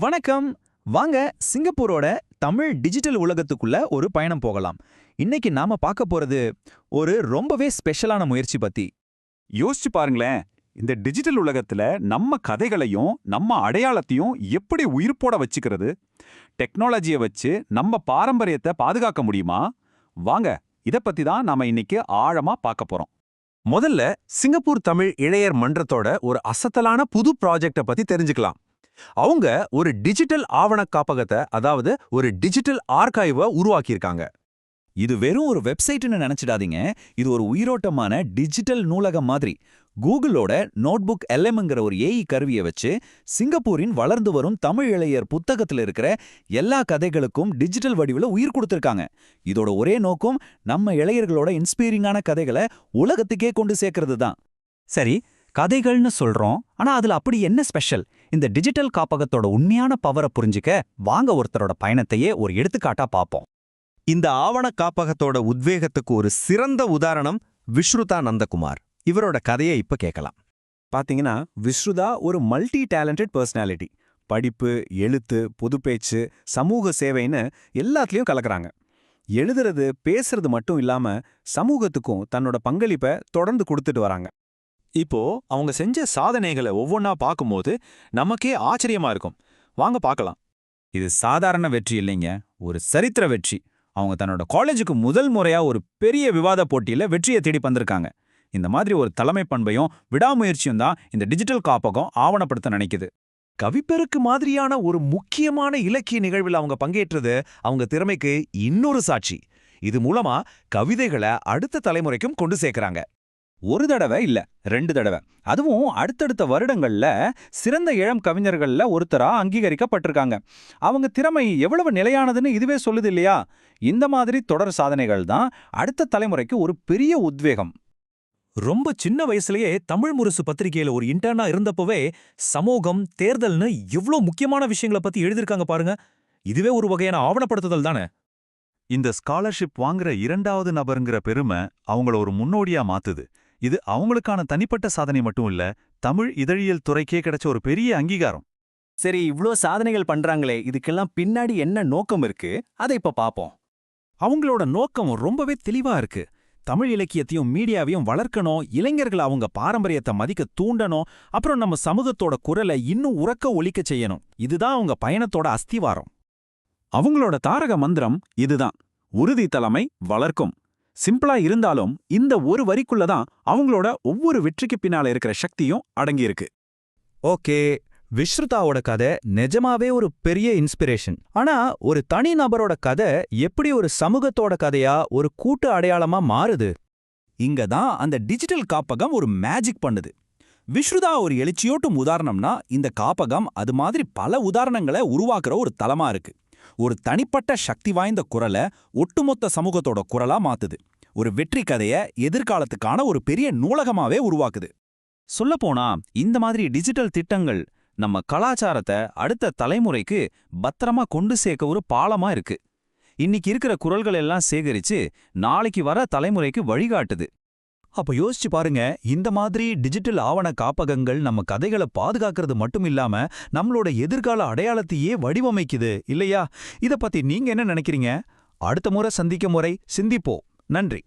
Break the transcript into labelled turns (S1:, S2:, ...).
S1: வணக்கம். வாங்க சிங்கப்பூரோட தமிழ் டிஜிட்டல் உலகத்துக்குள்ள ஒரு பயணம் போகலாம். இன்னைக்கு நாம பார்க்க போறது ஒரு ரொம்பவே ஸ்பெஷலான முயற்சி பத்தி.
S2: யோசிச்சு பாருங்களேன். இந்த டிஜிட்டல் உலகத்துல நம்ம கதைகளையும் நம்ம அடையாளத்தையும் எப்படி உயிர்ப்போட வச்சுக்கிறது? டெக்னாலஜியை வச்சு நம்ம பாரம்பரியத்தை பாதுகாக்க முடியுமா? வாங்க இத பத்தி தான் நாம இன்னைக்கு ஆழமா பார்க்க போறோம்.
S3: முதல்ல சிங்கப்பூர் தமிழ் இளையர் மன்றத்தோட ஒரு அசத்தலான புது ப்ராஜெக்டை பத்தி தெரிஞ்சுக்கலாம். அவங்க ஒரு டிஜிட்டல் ஆவண காப்பகத்தை அதாவது ஒரு டிஜிட்டல் ஆர்கைவை உருவாக்கியிருக்காங்க.
S1: இது வெறும் ஒரு வெப்சைட்னு நினைச்சிடாதீங்க. இது ஒரு உயிரோட்டமான டிஜிட்டல் நூலகம் மாதிரி. கூகுளோட நோட்புக் எல்எம்ங்கிற ஒரு ஏஇ கருவியை வச்சு சிங்கப்பூரின் வளர்ந்து வரும் தமிழ் இளையர் புத்தகத்துல இருக்கிற எல்லா கதைகளுக்கும் டிஜிட்டல் வடிவில் உயிர் கொடுத்துருக்காங்க. இதோட ஒரே நோக்கம் நம்ம இளையர்களோட இன்ஸ்பைரிங்கான கதைகளை உலகத்துக்கே கொண்டு சேர்க்கறது தான்
S4: சரி கதைகள்னு சொல்றோம். ஆனா அதுல அப்படி என்ன ஸ்பெஷல் இந்த டிஜிட்டல் காப்பகத்தோட உண்மையான பவரை புரிஞ்சுக்க வாங்க ஒருத்தரோட பயணத்தையே ஒரு எடுத்துக்காட்டா பார்ப்போம்
S3: இந்த ஆவண காப்பகத்தோட உத்வேகத்துக்கு ஒரு சிறந்த உதாரணம் விஸ்ருதா நந்தகுமார். இவரோட கதையை இப்ப கேட்கலாம்.
S5: பாத்தீங்கன்னா விஸ்ருதா ஒரு மல்டி டேலண்டட் பர்சனாலிட்டி படிப்பு எழுத்து பொதுப்பேச்சு சமூக சேவைன்னு எல்லாத்துலயும் கலக்கிறாங்க. எழுதுறது பேசுறது மட்டும் இல்லாம சமூகத்துக்கும் தன்னோட பங்களிப்பை தொடர்ந்து கொடுத்துட்டு வராங்க. இப்போ அவங்க செஞ்ச சாதனைகளை ஒவ்வொன்றா பார்க்கும்போது நமக்கே ஆச்சரியமா இருக்கும். வாங்க பார்க்கலாம்.
S1: இது சாதாரண வெற்றி இல்லைங்க. ஒரு சரித்திர வெற்றி. அவங்க தன்னோட காலேஜுக்கு முதல் முறையா ஒரு பெரிய விவாத போட்டியில வெற்றியை தேடி வந்திருக்காங்க. இந்த மாதிரி ஒரு தலைமை பண்பையும் விடாமுயற்சியும் தான் இந்த டிஜிட்டல் காப்பகம் ஆவணப்படுத்த நினைக்குது.
S5: கவிப்பெருக்கு மாதிரியான ஒரு முக்கியமான இலக்கிய நிகழ்வில் அவங்க பங்கேற்றது அவங்க திறமைக்கு இன்னொரு சாட்சி. இது மூலமா கவிதைகளை அடுத்த தலைமுறைக்கும் கொண்டு சேர்க்கறாங்க.
S1: ஒரு தடவை இல்ல ரெண்டு தடவை. அதுவும் அடுத்தடுத்த வருடங்கள்ல சிறந்த இளம் கவிஞர்கள்ல ஒருத்தரா அங்கீகரிக்கப்பட்டிருக்காங்க. அவங்க திறமை எவ்வளவு நிலையானதுன்னு இதுவே சொல்லுது இல்லையா? இந்த மாதிரி தொடர் சாதனைகள் தான் அடுத்த தலைமுறைக்கு ஒரு பெரிய உத்வேகம்.
S5: ரொம்ப சின்ன வயசுலயே தமிழ் முரசு பத்திரிகையில ஒரு இன்டர்னா இருந்தப்பவே சமூகம் தேர்தல்னு எவ்ளோ முக்கியமான விஷயங்களை பத்தி எழுதிருக்காங்க பாருங்க. இதுவே ஒரு வகையான ஆவணப்படுத்துதல் தானே.
S2: இந்த ஸ்காலர்ஷிப் வாங்குற இரண்டாவது நபருங்கிற பெருமை அவங்கள ஒரு முன்னோடியா மாத்துது. இது அவங்களுக்கான தனிப்பட்ட சாதனை மட்டும் இல்ல தமிழ் இதழியல் துறைக்கே கிடைச்ச ஒரு பெரிய அங்கீகாரம்.
S5: சரி இவ்ளோ சாதனைகள் பண்றாங்களே இதுக்கெல்லாம் பின்னாடி என்ன நோக்கம் இருக்கு? அதை இப்ப பாப்போம். அவங்களோட நோக்கம் ரொம்பவே தெளிவா இருக்கு. தமிழ் இலக்கியத்தையும் மீடியாவையும் வளர்க்கணும் இளைஞர்கள் அவங்க பாரம்பரியத்தை மதிக்க தூண்டணும் அப்புறம் நம்ம சமூகத்தோட குரலை இன்னும் உறக்க ஒலிக்க செய்யணும். இதுதான் அவங்க பயணத்தோட அஸ்திவாரம். அவங்களோட தாரக மந்திரம் இதுதான். உறுதி தலைமை வளர்க்கும். சிம்பிளா இருந்தாலும் இந்த ஒரு வரிக்குள்ள தான் அவங்களோட ஒவ்வொரு வெற்றிக்கு பின்னால இருக்கிற சக்தியும் அடங்கியிருக்கு.
S4: ஓகே விஸ்ருதாவோட கதை நிஜமாவே ஒரு பெரிய இன்ஸ்பிரேஷன் ஆனா ஒரு தனி நபரோட கதை எப்படி ஒரு சமூகத்தோட கதையா ஒரு கூட்டு அடையாளமா மாறுது?
S5: இங்க தான் அந்த டிஜிட்டல் காப்பகம் ஒரு மேஜிக் பண்ணுது. விஸ்ருதா ஒரு எழுச்சியோட்டும் உதாரணம்னா இந்த காப்பகம் அது மாதிரி பல உதாரணங்களை உருவாக்குற ஒரு தளமா இருக்கு. ஒரு தனிப்பட்ட சக்தி வாய்ந்த குரலை ஒட்டுமொத்த சமூகத்தோட குரலா மாத்துது. ஒரு வெற்றி கதைய எதிர்காலத்துக்கான ஒரு பெரிய நூலகமாவே உருவாக்குது.
S1: சொல்லப்போனா இந்த மாதிரி டிஜிட்டல் திட்டங்கள் நம்ம கலாச்சாரத்தை அடுத்த தலைமுறைக்கு பத்திரமா கொண்டு சேர்க்க ஒரு பாலமா இருக்கு. இன்னைக்கு இருக்கிற குரல்கள் எல்லாம் சேகரிச்சு நாளைக்கு வர தலைமுறைக்கு வழிகாட்டுது. அப்ப யோசிச்சு பாருங்க இந்த மாதிரி டிஜிட்டல் ஆவண காப்பகங்கள் நம்ம கதைகளை பாதுகாக்கிறது மட்டும் இல்லாம நம்மளோட எதிர்கால அடையாளத்தையே வடிவமைக்குது இல்லையா? இத பத்தி நீங்க என்ன நினைக்கிறீங்க? அடுத்த முறை சந்திக்கும் முறை சிந்திப்போம். நன்றி.